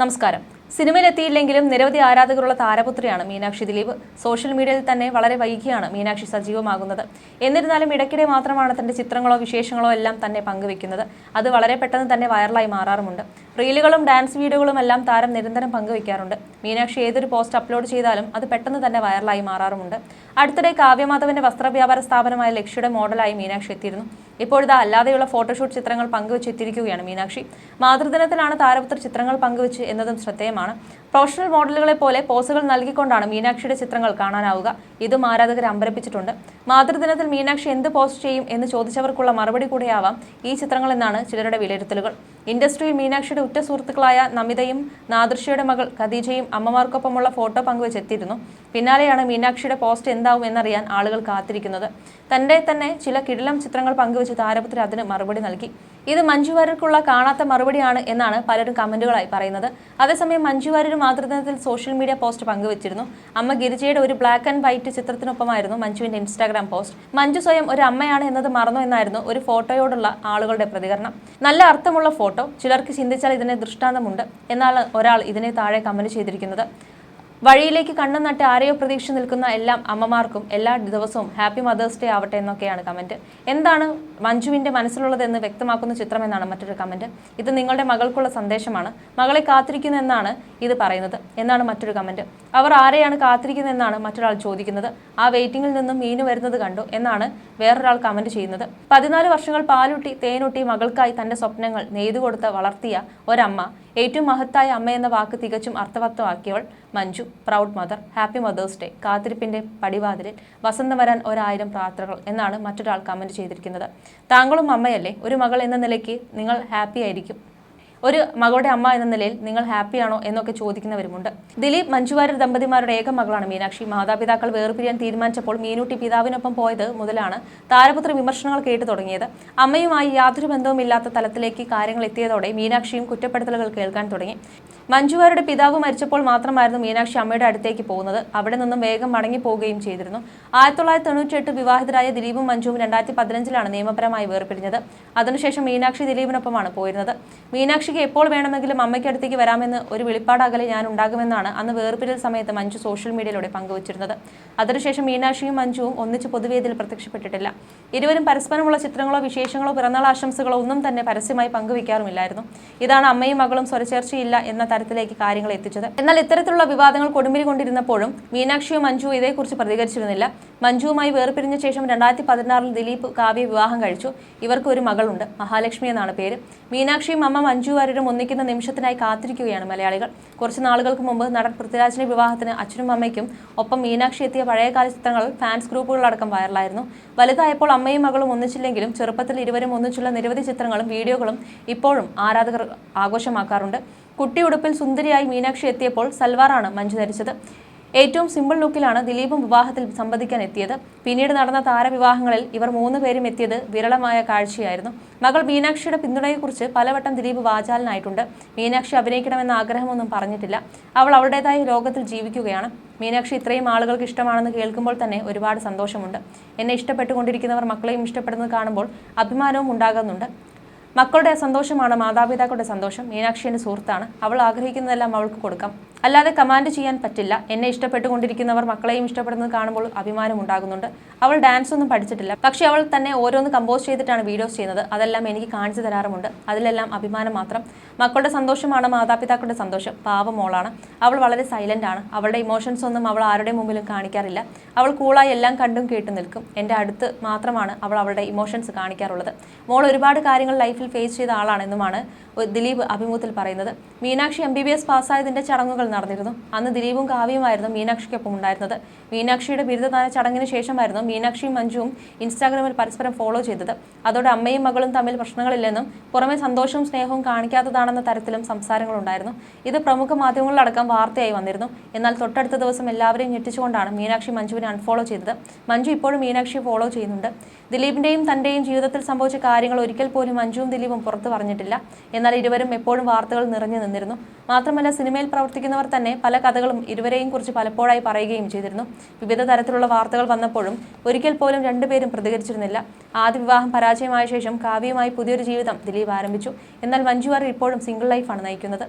നമസ്കാരം. സിനിമയിലെത്തിയില്ലെങ്കിലും നിരവധി ആരാധകരുള്ള താരപുത്രിയാണ് മീനാക്ഷി ദിലീപ്. സോഷ്യൽ മീഡിയയിൽ തന്നെ വളരെ വൈകിയാണ് മീനാക്ഷി സജീവമാകുന്നത്. എന്നിരുന്നാലും ഇടയ്ക്കിടെ മാത്രമാണ് തന്റെ ചിത്രങ്ങളോ വിശേഷങ്ങളോ എല്ലാം തന്നെ പങ്കുവെക്കുന്നത്. അത് വളരെ പെട്ടെന്ന് തന്നെ വൈറലായി മാറാറുമുണ്ട്. റീലുകളും ഡാൻസ് വീഡിയോകളും എല്ലാം താരം നിരന്തരം പങ്കുവയ്ക്കാറുണ്ട്. മീനാക്ഷി ഏതൊരു പോസ്റ്റ് അപ്ലോഡ് ചെയ്താലും അത് പെട്ടെന്ന് തന്നെ വൈറലായി മാറാറുമുണ്ട്. അടുത്തിടെ കാവ്യമാധവന്റെ വസ്ത്രവ്യാപാര സ്ഥാപനമായ ലക്ഷ്യയുടെ മോഡലായി മീനാക്ഷി എത്തിയിരുന്നു. ഇപ്പോഴിതാ അല്ലാതെയുള്ള ഫോട്ടോഷൂട്ട് ചിത്രങ്ങൾ പങ്കുവച്ചെത്തിയിരിക്കുകയാണ് മീനാക്ഷി. മാതൃദിനത്തിലാണ് താരപുത്ര ചിത്രങ്ങൾ പങ്കുവച്ച് എന്നതും ശ്രദ്ധേയമാണ്. പ്രൊഫഷണൽ മോഡലുകളെ പോലെ പോസുകൾ നൽകിക്കൊണ്ടാണ് മീനാക്ഷിയുടെ ചിത്രങ്ങൾ കാണാനാവുക. ഇതും ആരാധകരെ അമ്പരപ്പിച്ചിട്ടുണ്ട്. മാതൃദിനത്തിൽ മീനാക്ഷി എന്ത് പോസ്റ്റ് ചെയ്യും എന്ന് ചോദിച്ചവർക്കുള്ള മറുപടി കൂടെയാവാം ഈ ചിത്രങ്ങൾ എന്നാണ് ചിലരുടെ വിലയിരുത്തലുകൾ. ഇൻഡസ്ട്രിയിൽ മീനാക്ഷിയുടെ ഉറ്റ സുഹൃത്തുക്കളായ നമിതയും നാദൃശ്യയുടെ മകൾ ഖദീജയും അമ്മമാർക്കൊപ്പമുള്ള ഫോട്ടോ പങ്കുവച്ചെത്തിയിരുന്നു പിന്നാലെയാണ് മീനാക്ഷിയുടെ പോസ്റ്റ് എന്താവും എന്നറിയാൻ ആളുകൾ കാത്തിരിക്കുന്നത്. തന്റെ തന്നെ ചില കിടിലം ചിത്രങ്ങൾ പങ്കുവച്ച് താരപുത്രി അതിന് മറുപടി നൽകി. ഇത് മഞ്ജു വാര്യർക്കുള്ള കാണാത്ത മറുപടിയാണ് എന്നാണ് പലരും കമന്റുകളായി പറയുന്നത്. അതേസമയം മഞ്ജു വാര്യർ മാതൃദിനത്തിൽ സോഷ്യൽ മീഡിയ പോസ്റ്റ് പങ്കുവച്ചിരുന്നു. അമ്മ ഗിരിജയുടെ ഒരു ബ്ലാക്ക് ആൻഡ് വൈറ്റ് ചിത്രത്തിനൊപ്പമായിരുന്നു മഞ്ജുവിന്റെ ഇൻസ്റ്റാഗ്രാം പോസ്റ്റ്. മഞ്ജു സ്വയം ഒരു അമ്മയാണ് എന്നത് മറന്നു എന്നായിരുന്നു ഒരു ഫോട്ടോയോടുള്ള ആളുകളുടെ പ്രതികരണം. നല്ല അർത്ഥമുള്ള ഫോട്ടോ. ചിലർക്ക് ചിന്തിച്ചാൽ ഇതിനെ ദൃഷ്ടാന്തമുണ്ട്. എന്നാണ് ഒരാൾ ഇതിനെ താഴെ കമന്റ് ചെയ്തിരിക്കുന്നത്. വഴിയിലേക്ക് കണ്ണു നട്ട് ആരെയോ പ്രതീക്ഷ നിൽക്കുന്ന എല്ലാം അമ്മമാർക്കും എല്ലാ ദിവസവും ഹാപ്പി മദേഴ്സ് ഡേ ആവട്ടെ എന്നൊക്കെയാണ് കമന്റ്. എന്താണ് മഞ്ജുവിന്റെ മനസ്സിലുള്ളതെന്ന് വ്യക്തമാക്കുന്ന ചിത്രമെന്നാണ് മറ്റൊരു കമന്റ്. ഇത് നിങ്ങളുടെ മകൾക്കുള്ള സന്ദേശമാണ്. മകളെ കാത്തിരിക്കുന്നു എന്നാണ് ഇത് പറയുന്നത്. എന്നാണ് മറ്റൊരു കമന്റ്. അവർ ആരെയാണ് കാത്തിരിക്കുന്നത് എന്നാണ് മറ്റൊരാൾ ചോദിക്കുന്നത്. ആ വെയിറ്റിംഗിൽ നിന്നും മീന് വരുന്നത് കണ്ടു എന്നാണ് വേറൊരാൾ കമന്റ് ചെയ്യുന്നത്. പതിനാല് വർഷങ്ങൾ പാലുട്ടി തേനൂട്ടി മകൾക്കായി തന്റെ സ്വപ്നങ്ങൾ നെയ്തു കൊടുത്ത് വളർത്തിയ ഒരമ്മ. ഏറ്റവും മഹത്തായ അമ്മ എന്ന വാക്ക് തികച്ചും അർത്ഥവത്വമാക്കിയവൾ Manju proud mother happy mother's day കാത്തിരിപ്പിന്റെ പടിവാതിലിൽ വസന്തം വരാൻ ഒരായിരം പ്രാർത്ഥനകൾ എന്നാണ് മറ്റൊരാൾ കമന്റ് ചെയ്തിരിക്കുന്നത്. താങ്കളും അമ്മയല്ലേ? ഒരു മകൾ എന്ന നിലയ്ക്ക് നിങ്ങൾ ഹാപ്പി ആയിരിക്കും. ഒരു മകളുടെ അമ്മ എന്ന നിലയിൽ നിങ്ങൾ ഹാപ്പിയാണോ എന്നൊക്കെ ചോദിക്കുന്നവരുമുണ്ട്. ദിലീപ് മഞ്ജുവാര്യർ ദമ്പതിമാരുടെ ഏക മകളാണ് മീനാക്ഷി. മാതാപിതാക്കൾ വേർപിരിയാൻ തീരുമാനിച്ചപ്പോൾ മീനുട്ടി പിതാവിനൊപ്പം പോയത് മുതലാണ് താരപുത്ര വിമർശനങ്ങൾ കേട്ടു തുടങ്ങിയത്. അമ്മയുമായി യാതൊരു ബന്ധവുമില്ലാത്ത തലത്തിലേക്ക് കാര്യങ്ങൾ എത്തിയതോടെ മീനാക്ഷിയും കുറ്റപ്പെടുത്തലുകൾ കേൾക്കാൻ തുടങ്ങി. മഞ്ജുവാരുടെ പിതാവ് മരിച്ചപ്പോൾ മാത്രമായിരുന്നു മീനാക്ഷി അമ്മയുടെ അടുത്തേക്ക് പോകുന്നത്. അവിടെ നിന്നും വേഗം മടങ്ങി പോവുകയും ചെയ്തിരുന്നു. ആയിരത്തി തൊള്ളായിരത്തി തൊണ്ണൂറ്റി വിവാഹിതരായ ദിലീപും മഞ്ജുവും രണ്ടായിരത്തി പതിനഞ്ചിലാണ് നിയമപരമായി വേർപിരിഞ്ഞത്. അതിനുശേഷം മീനാക്ഷി ദിലീപിനൊപ്പമാണ് പോയിരുന്നത്. മീനാക്ഷിക്ക് എപ്പോൾ വേണമെങ്കിലും അമ്മയ്ക്ക് അടുത്തേക്ക് വരാമെന്ന് ഒരു വെളിപ്പാടകലെ ഞാൻ ഉണ്ടാകുമെന്നാണ് അന്ന് വേർപിരിയൽ സമയത്ത് മഞ്ജു സോഷ്യൽ മീഡിയയിലൂടെ പങ്കുവച്ചിരുന്നത്. അതിനുശേഷം മീനാക്ഷിയും മഞ്ജുവും ഒന്നിച്ച് പൊതുവേദിയിൽ പ്രത്യക്ഷപ്പെട്ടിട്ടില്ല. ഇരുവരും പരസ്പരമുള്ള ചിത്രങ്ങളോ വിശേഷങ്ങളോ പിറന്നാൾ ആശംസകളോ ഒന്നും തന്നെ പരസ്യമായി പങ്കുവയ്ക്കാറുമില്ലായിരുന്നു ഇതാണ് അമ്മയും മകളും സ്വരചേർച്ചയില്ല എന്ന തരത്തിലേക്ക് കാര്യങ്ങൾ എത്തിച്ചത്. എന്നാൽ ഇത്തരത്തിലുള്ള വിവാദങ്ങൾ കൊടുമ്പിരി കൊണ്ടിരുന്നപ്പോഴും മീനാക്ഷിയും മഞ്ജു ഇതേക്കുറിച്ച് പ്രതികരിച്ചിരുന്നില്ല. മഞ്ജുവുമായി വേർപിരിഞ്ഞ ശേഷം രണ്ടായിരത്തി പതിനാറിൽ ദിലീപ് കാവ്യ വിവാഹം കഴിച്ചു. ഇവർക്ക് ഒരു മകളുണ്ട്. മഹാലക്ഷ്മി എന്നാണ് പേര്. മീനാക്ഷിയും അമ്മ മഞ്ജു വാര്യരും ഒന്നിക്കുന്ന നിമിഷത്തിനായി കാത്തിരിക്കുകയാണ് മലയാളികൾ. കുറച്ച് നാളുകൾക്ക് മുമ്പ് നടൻ പൃഥ്വിരാജിന്റെ വിവാഹത്തിന് അച്ഛനും അമ്മയ്ക്കും ഒപ്പം മീനാക്ഷി എത്തിയ പഴയകാല ചിത്രങ്ങൾ ഫാൻസ് ഗ്രൂപ്പുകളടക്കം വൈറലായിരുന്നു. വലുതായപ്പോൾ അമ്മയും മകളും ഒന്നിച്ചില്ലെങ്കിലും ചെറുപ്പത്തിൽ ഇരുവരും ഒന്നിച്ചുള്ള നിരവധി ചിത്രങ്ങളും വീഡിയോകളും ഇപ്പോഴും ആരാധകർ ആഘോഷമാക്കാറുണ്ട്. കുട്ടിയുടുപ്പിൽ സുന്ദരിയായി മീനാക്ഷി എത്തിയപ്പോൾ സൽവാറാണ് മഞ്ജു ധരിച്ചത്. ഏറ്റവും സിമ്പിൾ ലുക്കിലാണ് ദിലീപും വിവാഹത്തിൽ സംബന്ധിക്കാൻ എത്തിയത്. പിന്നീട് നടന്ന താരവിവാഹങ്ങളിൽ ഇവർ മൂന്ന് പേരും എത്തിയത് വിരളമായ കാഴ്ചയായിരുന്നു. മകൾ മീനാക്ഷിയുടെ പിന്തുണയെക്കുറിച്ച് പലവട്ടം ദിലീപ് വാചാലനായിട്ടുണ്ട്. മീനാക്ഷി അഭിനയിക്കണമെന്ന ആഗ്രഹമൊന്നും പറഞ്ഞിട്ടില്ല. അവൾ അവളുടേതായ ലോകത്തിൽ ജീവിക്കുകയാണ്. മീനാക്ഷി ഇത്രയും ആളുകൾക്ക് ഇഷ്ടമാണെന്ന് കേൾക്കുമ്പോൾ തന്നെ ഒരുപാട് സന്തോഷമുണ്ട്. എന്നെ ഇഷ്ടപ്പെട്ടുകൊണ്ടിരിക്കുന്നവർ മക്കളെയും ഇഷ്ടപ്പെടുന്നത് കാണുമ്പോൾ അഭിമാനവും ഉണ്ടാകുന്നുണ്ട്. മക്കളുടെ സന്തോഷമാണ് മാതാപിതാക്കളുടെ സന്തോഷം. മീനാക്ഷി എന്റെ സുഹൃത്താണ്. അവൾ ആഗ്രഹിക്കുന്നതെല്ലാം അവൾക്ക് കൊടുക്കാം. അല്ലാതെ കമാൻഡ് ചെയ്യാൻ പറ്റില്ല. എന്നെ ഇഷ്ടപ്പെട്ടുകൊണ്ടിരിക്കുന്നവർ മക്കളെയും ഇഷ്ടപ്പെടുന്നത് കാണുമ്പോൾ അഭിമാനം ഉണ്ടാകുന്നുണ്ട്. അവൾ ഡാൻസ് ഒന്നും പഠിച്ചിട്ടില്ല. പക്ഷേ അവൾ തന്നെ ഓരോന്ന് കമ്പോസ് ചെയ്തിട്ടാണ് വീഡിയോസ് ചെയ്യുന്നത്. അതെല്ലാം എനിക്ക് കാണിച്ചു തരാറുമുണ്ട്. അതിലെല്ലാം അഭിമാനം മാത്രം. മക്കളുടെ സന്തോഷമാണ് മാതാപിതാക്കളുടെ സന്തോഷം. പാവ മോളാണ്. അവൾ വളരെ സൈലന്റ് ആണ്. അവളുടെ ഇമോഷൻസ് ഒന്നും അവൾ ആരുടെ മുമ്പിലും കാണിക്കാറില്ല. അവൾ കൂളായി എല്ലാം കണ്ടും കേട്ടു നിൽക്കും. എന്റെ അടുത്ത് മാത്രമാണ് അവൾ അവളുടെ ഇമോഷൻസ് കാണിക്കാറുള്ളത്. മോൾ ഒരുപാട് കാര്യങ്ങൾ ലൈഫിൽ ഫേസ് ചെയ്ത ആളാണെന്നുമാണ് ദിലീപ് അഭിമുഖത്തിൽ പറയുന്നത്. Meenakshi M B B S പാസ്സായതിന്റെ ചടങ്ങുകൾ നടന്നിരുന്നു. അന്ന് ദിലീപും കാവ്യമായിരുന്നു മീനാക്ഷിക്കൊപ്പം ഉണ്ടായിരുന്നത്. മീനാക്ഷിയുടെ ബിരുദദാന ചടങ്ങിന് ശേഷമായിരുന്നു മീനാക്ഷിയും മഞ്ജുവും ഇൻസ്റ്റാഗ്രാമിൽ പരസ്പരം ഫോളോ ചെയ്തത്. അതോടെ അമ്മയും മകളും തമ്മിൽ പ്രശ്നങ്ങളില്ലെന്നും പുറമെ സന്തോഷവും സ്നേഹവും കാണിക്കാത്തതാണെന്ന തരത്തിലും സംസാരങ്ങളുണ്ടായിരുന്നു. ഇത് പ്രമുഖ മാധ്യമങ്ങളിലടക്കം വാർത്തയായി വന്നിരുന്നു. എന്നാൽ തൊട്ടടുത്ത ദിവസം എല്ലാവരെയും ഞെട്ടിച്ചുകൊണ്ടാണ് മീനാക്ഷി മഞ്ജുവിനെ അൺഫോളോ ചെയ്തത്. മഞ്ജു ഇപ്പോഴും മീനാക്ഷിയെ ഫോളോ ചെയ്യുന്നുണ്ട്. ദിലീപിന്റെയും തന്റെയും ജീവിതത്തിൽ സംഭവിച്ച കാര്യങ്ങൾ ഒരിക്കൽ പോലും മഞ്ജുവും ദിലീപും പുറത്തു പറഞ്ഞിട്ടില്ല. എന്നാൽ ഇരുവരും എപ്പോഴും വാർത്തകൾ നിറഞ്ഞു നിന്നിരുന്നു. മാത്രമല്ല സിനിമയിൽ പ്രവർത്തിക്കുന്നവർ തന്നെ പല കഥകളും ഇരുവരെയും കുറിച്ച് പലപ്പോഴായി പറയുകയും ചെയ്തിരുന്നു. വിവിധ തരത്തിലുള്ള വാർത്തകൾ വന്നപ്പോഴും ഒരിക്കൽ പോലും രണ്ടുപേരും പ്രതികരിച്ചിരുന്നില്ല. ആദ്യ വിവാഹം പരാജയമായ ശേഷം കാവ്യയുമായി പുതിയൊരു ജീവിതം ദിലീപ് ആരംഭിച്ചു. എന്നാൽ മഞ്ജു വാര്യർ ഇപ്പോഴും സിംഗിൾ ലൈഫാണ് നയിക്കുന്നത്.